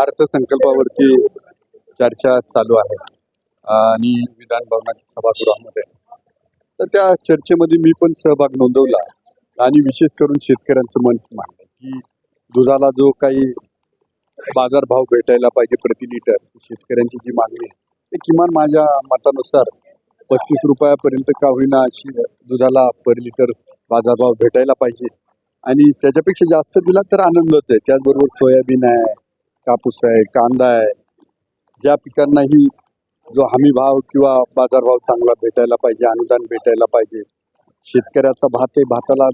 अर्थसंकल्पावरची चर्चा चालू आहे. आणि विधान भवनाच्या सभागृहामध्ये. तर त्या चर्चेमध्ये मी पण सहभाग नोंदवला. आणि विशेष करून शेतकऱ्यांचं मन मांडलं की दुधाला जो काही बाजारभाव भेटायला पाहिजे प्रति लिटर शेतकऱ्यांची जी मागणी आहे ते किमान माझ्या मतानुसार पस्तीस रुपयापर्यंत का होईना अशी दुधाला पर लिटर बाजारभाव भेटायला पाहिजे. आणि त्याच्यापेक्षा जास्त दिला तर आनंदच आहे. त्याचबरोबर सोयाबीन आहे कापूस आहे कांदा आहे ज्या पिकांनाही जो हमी भाव किंवा बाजारभाव चांगला भेटायला पाहिजे अनुदान भेटायला पाहिजे. शेतकऱ्याचा भात आहे भाताला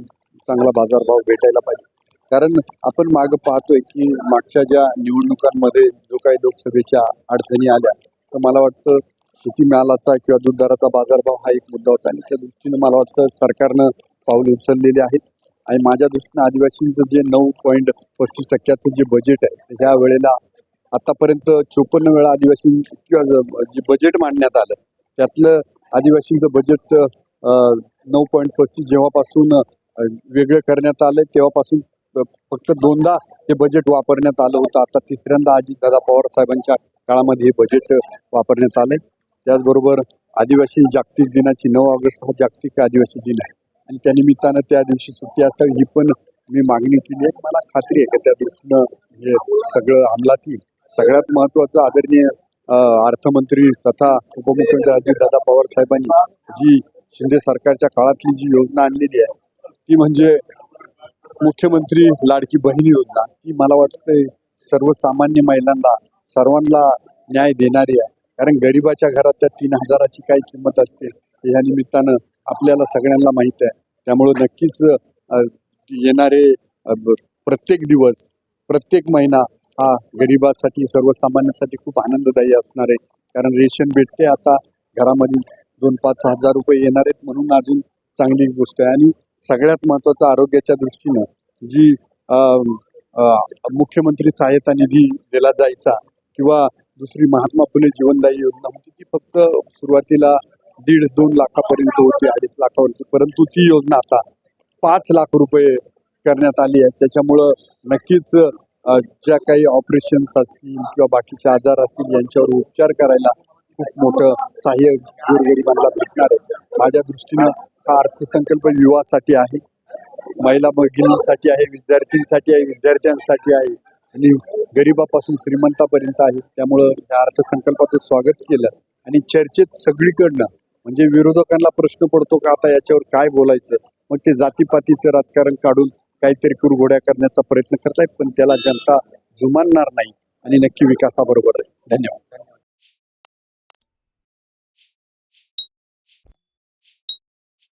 चांगला बाजारभाव भेटायला पाहिजे. कारण आपण मागं पाहतोय की मागच्या ज्या निवडणुकांमध्ये जो काही लोकसभेच्या अडचणी आल्या तर मला वाटतं शेती मालाचा किंवा दूध दराचा बाजारभाव हा एक मुद्दा होता. आणि त्या दृष्टीनं मला वाटतं सरकारनं पाऊल उचललेले आहेत आणि माझ्या दृष्टीनं आदिवासींचं जे नऊ पॉईंट पस्तीस टक्क्याचं जे बजेट आहे ह्या वेळेला आतापर्यंत चोपन्न वेळा आदिवासी किंवा जे बजेट मांडण्यात आलं त्यातलं आदिवासींचं बजेट नऊ पॉईंट पस्तीस जेव्हापासून वेगळं करण्यात आलं तेव्हापासून फक्त दोनदा हे बजेट वापरण्यात आलं होतं. आता तिसऱ्यांदा अजितदादा पवार साहेबांच्या काळामध्ये हे बजेट वापरण्यात आलंय. त्याचबरोबर आदिवासी जागतिक दिनाची नऊ ऑगस्ट हा जागतिक आदिवासी दिन आहे. आणि त्या निमित्तानं त्या दिवशी सुट्टी असावी ही पण मी मागणी केली. आहे मला खात्री आहे त्या दृष्टीनं हे सगळं अंमलात येईल सगळ्यात महत्वाचं आदरणीय अर्थमंत्री तथा उपमुख्यमंत्री अजितदादा पवार साहेबांनी जी शिंदे सरकारच्या काळातली जी योजना आणलेली आहे ती म्हणजे मुख्यमंत्री लाडकी बहीण योजना. ती मला वाटतंय सर्वसामान्य महिलांना सर्वांना न्याय देणारी आहे. कारण गरिबाच्या घरात त्या तीन हजाराची काय किंमत असते. या निमित्तानं आपल्याला सगळ्यांना माहीत आहे. त्यामुळं नक्कीच येणारे प्रत्येक दिवस प्रत्येक महिना हा गरिबासाठी सर्वसामान्यांसाठी खूप आनंददायी असणार आहे. कारण रेशन भेटते आता घरामध्ये दोन पाच हजार रुपये येणार आहेत म्हणून अजून चांगली गोष्ट आहे. आणि सगळ्यात महत्त्वाचं आरोग्याच्या दृष्टीनं जी मुख्यमंत्री सहायता निधी दिला जायचा किंवा दुसरी महात्मा फुले जीवनदायी योजना होती ती फक्त सुरुवातीला दीड दोन लाखापर्यंत होती अडीच लाखापर्यंत परंतु ती योजना आता पाच लाख रुपये करण्यात आली आहे. त्याच्यामुळं नक्कीच ज्या काही ऑपरेशन्स असतील किंवा बाकीचे आजार असतील यांच्यावर उपचार करायला खूप मोठं सहाय्य गोरगरिबांना भेटणार आहे. माझ्या दृष्टीनं हा अर्थसंकल्प युवासाठी आहे महिला भगिनींसाठी आहे विद्यार्थ्यांसाठी आहे विद्यार्थ्यांसाठी आहे आणि गरिबापासून श्रीमंतापर्यंत आहे. त्यामुळं या अर्थसंकल्पाचं स्वागत केलं आणि चर्चेत सगळीकडनं म्हणजे विरोधकांना प्रश्न पडतो का आता याच्यावर काय बोलायचं? मग ते जातीपातीचं राजकारण काढून काहीतरी कुरघोड्या करण्याचा प्रयत्न करतायत पण त्याला जनता जुमानणार नाही आणि नक्की विकासाबरोबर आहे धन्यवाद.